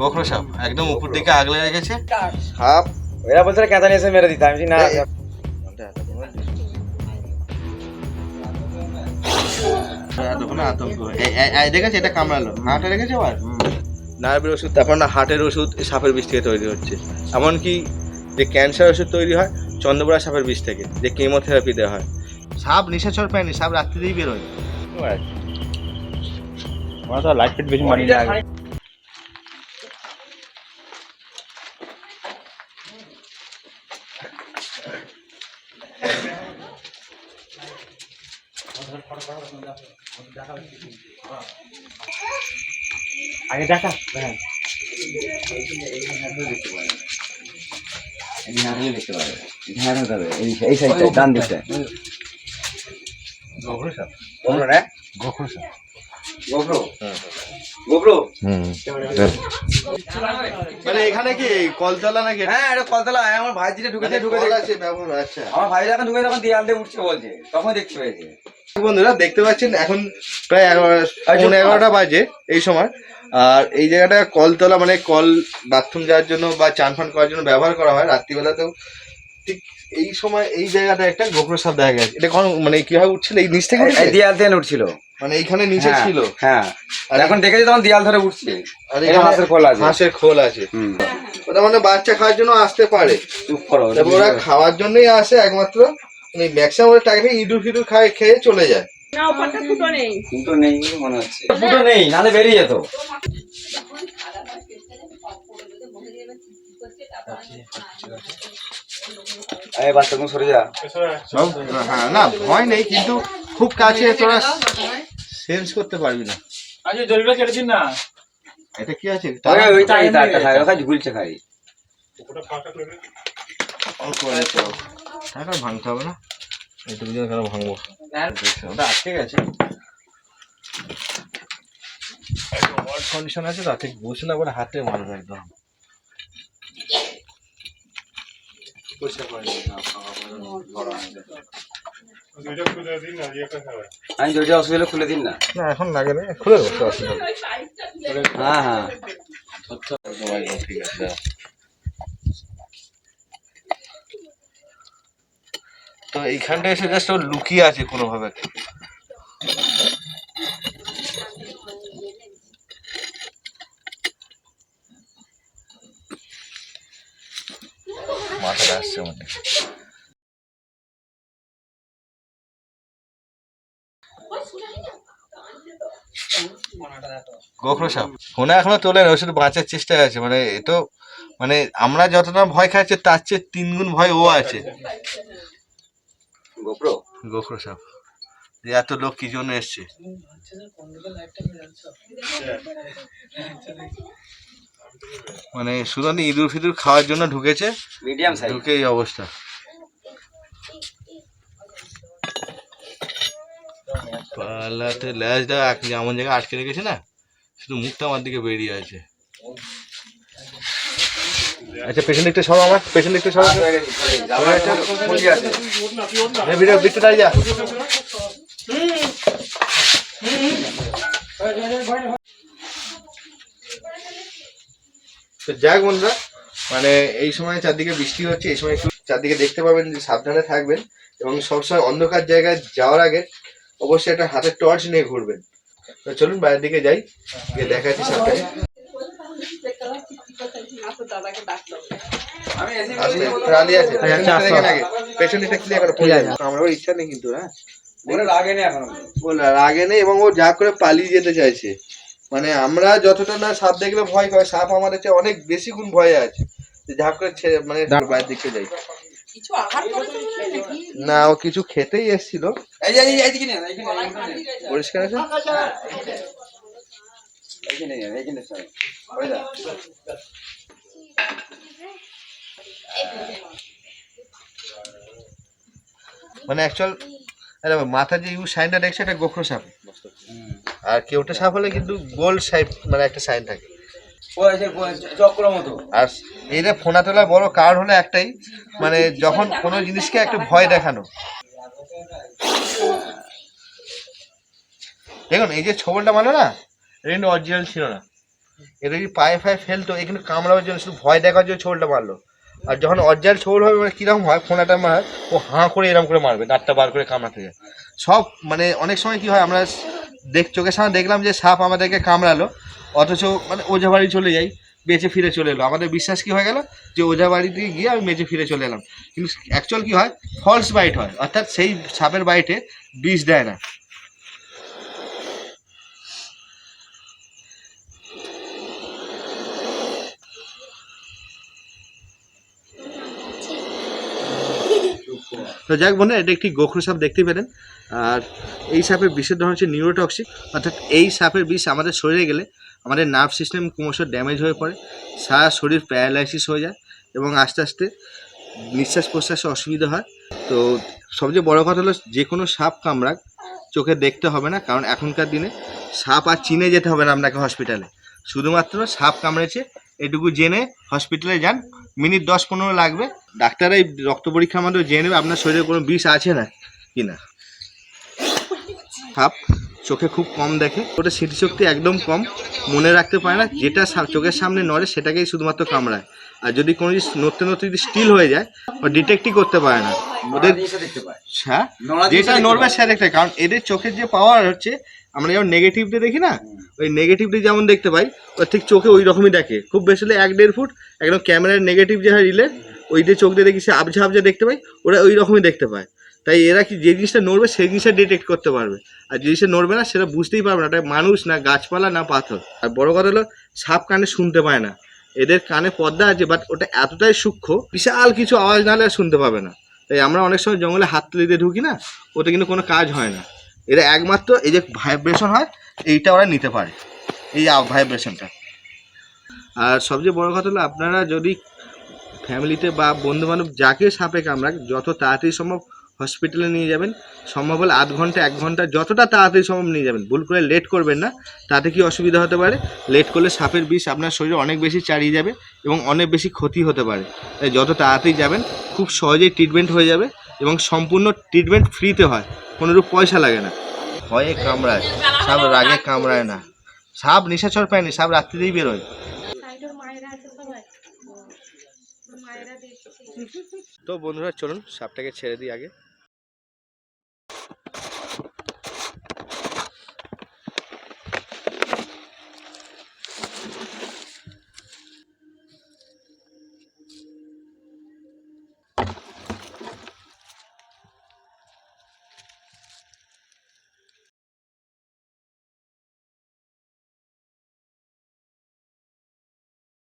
গোখরো সাপ একদম উপর দিকে আগলে রেখেছে। সাপ। এরা বলছে কেঁচা নিয়ে এসে মেরে দিতে আমি না। এই দেখেছে এটা কামড়ালো। হাটে রেখেছে আবার? নার্ভের ওষুধ তারপর না হার্টের ওষুধ সাপের বিষ থেকে তৈরি হচ্ছে। এমনকি যে ক্যান্সার ওষুধ তৈরি হয় চন্দ্রবড়া সাপের বিষ থেকে যে কেমোথেরাপি দেওয়া হয়। সাপ নিশাচর পায়নি সাপ রাত্রিতেই বেরোয়। লাইট ফিট বেশি মারি আগে দেখা দেখেন দেখতে পাবে ধ্যান হতে হবে এই এই সাইডটা ডান দিকটা। গোখরো সাপ। গোবরো রে গোখরো সাপ গোবরো গোবরো মানে এখানে কি কলতলা নাকি? হ্যাঁ এটা কলতলা। আমার ভাইজিটা ঢুকেছে ঢুকেছে। আছে ব্যবহার আচ্ছা আমার ঢুকে তখন দেয়াল দিয়ে উঠছে বলছে। তখন দেখতে পেয়েছে। বন্ধুরা দেখতে পাচ্ছেন এখন প্রায়। পৌনে এগারোটা বাজে এই সময়। আর এই জায়গাটা কলতলা মানে কল বাথরুম যাওয়ার জন্য বা চান ফান করার জন্য ব্যবহার করা হয়। রাত্রিবেলাতেও ঠিক এই সময় এই জায়গাটা একটা গোখরো সাপ দেখা গেছে। এটা কোন মানে কীভাবে উঠছিল? এই নিচ থেকে? দেয়াল দিয়ে উঠছিল। মানে এইখানে নিচে হ্যাঁ, ছিল। হ্যাঁ। এখন দেখেছি তখন দেয়াল ধরে উঠছে। আর এখানে হাঁসের খোল আছে। হাঁসের খোল আছে। ওটা মানে বাচ্চা খাওয়ার জন্য আসতে পারে। চুপ করো তারপর ওরা খাওয়ার জন্যই আসে একমাত্র। মানে ম্যাক্সিমাম ওরা টাকা ইঁদুর ফিদুর খায় খেয়ে চলে যায়। না ওপারটা ফুটো নেই। কিন্তু নেই মনে হচ্ছে। ফুটো নেই নালে বেরিয়ে যেত। এই বাচ্চা সরে যা। হ্যাঁ না ভয় নেই কিন্তু খুব কাছে তোরা সেন্স করতে পারবি না। আচ্ছা জলটা কেটে দিন না। এটা কি আছে? ওই ওই তাই তারটা খাই ওখানে ঝুলছে খাই টাকা ভাঙতে হবে না? এইটুকু দিয়ে কেন ভাঙবো। ওটা আটকে গেছে কন্ডিশন আছে। তো ঠিক বসে না করে হাতে মারবে একদম। করে নিতে হবে, আমি যদি অসুবিধা খুলে দিন না। না এখন লাগে না খুলে দেবো অসুবিধা হ্যাঁ হ্যাঁ। ঠিক আছে। তো এইখানটা এসে জাস্ট ও লুকিয়ে আছে কোনোভাবে। মাথাটা আসছে আমাদের গোখরো সাপ। ফোনে এখনও তোলে না ও শুধু বাঁচার চেষ্টায় আছে। মানে এ তো মানে আমরা যতটা ভয় খাচ্ছি তার চেয়ে তিন গুণ ভয় ও আছে। গোপ্রো গোখরো সাপ। যে এত লোক কি জন্য এসছে? মানে শুধু ইঁদুর ফিদুর খাওয়ার জন্য ঢুকেছে। Medium size. ঢুকে এই অবস্থা। পালাতে ল্যাজটা এমন জায়গায় আটকে রেখেছে না? শুধু মুখটা আমার দিকে বেরিয়ে আছে। আচ্ছা পেছন দিকটা সরো আমার, পেছন দিকটা এই ভিডিও দিকটা দাঁড়িয়ে যা। তো যাক বন্ধুরা মানে এই সময় চারদিকে বৃষ্টি হচ্ছে, এই সময় একটু চারদিকে দেখতে পাবেন যে সাবধানে থাকবেন এবং সবসময় অন্ধকার জায়গায় যাওয়ার আগে অবশ্যই একটা হাতের টর্চ নিয়ে ঘুরবেন। তো চলুন বাইরের দিকে যাই গিয়ে দেখাচ্ছি সাবধানে দাদাকে ডাকতে হবে আমি এসে আসলে ট্রালি আছে পেছনটা দেখেন আগে পেছনটা ক্লিয়ার করে পড়ে যাবে। আমার ইচ্ছা নেই কিন্তু হ্যাঁ? মনে রাগে নেই এবং ও যা করে পালিয়ে যেতে চাইছে। মানে আমরা যতটা না সাপ দেখলে ভয় পাই সাপ আমাদের অনেক বেশি গুণ ভয়ে আছে। যে যা করে ছেড়ে মানে বাইরের দিকে যাই। না ও কিছু খেতেই এসেছিল। পরিষ্কার আছে? ওই যা। মানে অ্যাকচুয়াল আরে মাথার যে ইউ সাইনটা দেখছে এটা গোখরো সাপ। আর কেউটা সাপ হলে কিন্তু গোল সাইপ মানে একটা সাইন থাকে। আর এটা ফোনা তোলার বড় কারণ হলো একটাই মানে যখন কোনো জিনিসকে একটা ভয় দেখানো। দেখুন, এই যে ছবলটা মানো না, এটা কিন্তু অরিজিনাল ছিল না। এটা যদি পায়ে ফায়ে ফেলতো এখানে কামড়াবার জন্য শুধু ভয় দেখার জন্য ছোলটা মারলো। আর যখন অরিজিনাল ছোল হবে মানে কীরকম হয়, ফোনাটা মার ও হাঁ করে এরকম করে মারবে, দাঁতটা বার করে কামড়াতে যায়। সব মানে অনেক সময় কি হয়, আমরা দেখ, চোখের সামনে দেখলাম যে সাপ আমাদেরকে কামড়ালো, অথচ মানে ওঝা বাড়ি চলে যাই, বেঁচে ফিরে চলে এলো। আমাদের বিশ্বাস কি হয়ে গেল? যে ওঝা বাড়িতে গিয়ে আমি বেঁচে ফিরে চলে এলাম। কিন্তু অ্যাকচুয়াল কি হয়? ফলস বাইট হয়। অর্থাৎ সেই সাপের বাইটে বিষ দেয় না। তো যাক বন্ধু এটা একটি গোখরো সাপ দেখতে পেলেন। আর এই সাপের বিষের ধরন হচ্ছে নিউরোটক্সিক, অর্থাৎ এই সাপের বিষ আমাদের শরীরে গেলে আমাদের নার্ভ সিস্টেম ক্রমশ ড্যামেজ হয়ে পড়ে, সারা শরীর প্যারালাইসিস হয়ে যায় এবং আস্তে আস্তে নিঃশ্বাস প্রশ্বাসে অসুবিধা হয়। তো সবচেয়ে বড় কথা হলো, যে কোনো সাপ কামড়াক চোখে দেখতে হবে না, কারণ এখনকার দিনে সাপ আর চিনে যেতে হবে না আপনাকে হসপিটালে শুধুমাত্র সাপ কামড়েছে এটুকু জেনে হসপিটালে যান। মিনিট দশ পনেরো লাগবে। ডাক্তার এই রক্ত পরীক্ষার মাধ্যমে জেনে নেবে আপনার শরীরে কোনো বিষ আছে না কি না সাপ চোখে খুব কম দেখে। ওটা স্মৃতিশক্তি একদম কম। মনে রাখতে পারে না যেটা চোখের সামনে নড়ে সেটাকেই শুধুমাত্র কামড়ায়। আর যদি কোনো জিনিস নড়তে নড়তে যদি স্টিল হয়ে যায় ও ডিটেক্টই করতে পারে না। ওদের হ্যাঁ? যেটা নড়বে। সেটা দেখতে কারণ এদের চোখের যে পাওয়ার হচ্ছে আমরা যেমন নেগেটিভটা দেখি না ওই নেগেটিভটি যেমন দেখতে পাই ওর ঠিক চোখে ওই রকমই দেখে। খুব বেশি হলে এক দেড় ফুট একদম ক্যামেরার নেগেটিভ যে হয় রিলে ওই যে চোখ দিয়ে দেখি সে আবঝা আবঝা দেখতে পাই ওরা ওই রকমই দেখতে পায়। তাই এরা কি যে জিনিসটা নড়বে সেই জিনিসটা ডিটেক্ট করতে পারবে। আর যে জিনিসটা নড়বে না সেটা বুঝতেই পারবে না। এটা মানুষ না গাছপালা না পাথর। আর বড় কথা হলো সাপ কানে শুনতে পায় না। এদের কানে পর্দা আছে বাট ওটা এতটাই সূক্ষ্ম বিশাল কিছু আওয়াজ না হলে আর শুনতে পাবে না। তাই আমরা অনেক সময় জঙ্গলে হাত তুলে দিয়ে ঢুকি না ওতে কিন্তু কোনো কাজ হয় না। এরা একমাত্র এই যে ভাইব্রেশন হয়, এইটা ওরা নিতে পারে, এই ভাইব্রেশনটা আর সবচেয়ে বড় কথা হলো আপনারা যদি ফ্যামিলিতে বা বন্ধু বান্ধব যাকে সাপে কামড়াক যত তাড়াতাড়ি সম্ভব হসপিটালে নিয়ে যাবেন, সম্ভব হলে আধ ঘণ্টা, এক ঘণ্টা যতটা তাড়াতাড়ি সম্ভব নিয়ে যাবেন। ভুল করে লেট করবেন না, তাতে কি অসুবিধা হতে পারে? লেট করলে সাপের বিষ আপনার শরীরে অনেক বেশি চারিয়ে যাবে এবং অনেক বেশি ক্ষতি হতে পারে। তাই যত তাড়াতাড়ি যাবেন, খুব সহজেই ট্রিটমেন্ট হয়ে যাবে। এবং সম্পূর্ণ ট্রিটমেন্ট ফ্রিতে হয়। কোনোরূপ পয়সা লাগে না। ভয়ে কামড়ায়। সাপ রাগে কামড়ায় না। সাপ নিশাচর পায়নি সাপ রাত্রিতেই বেরোয়। তো বন্ধুরা চলুন সাপটাকে ছেড়ে দিই আগে।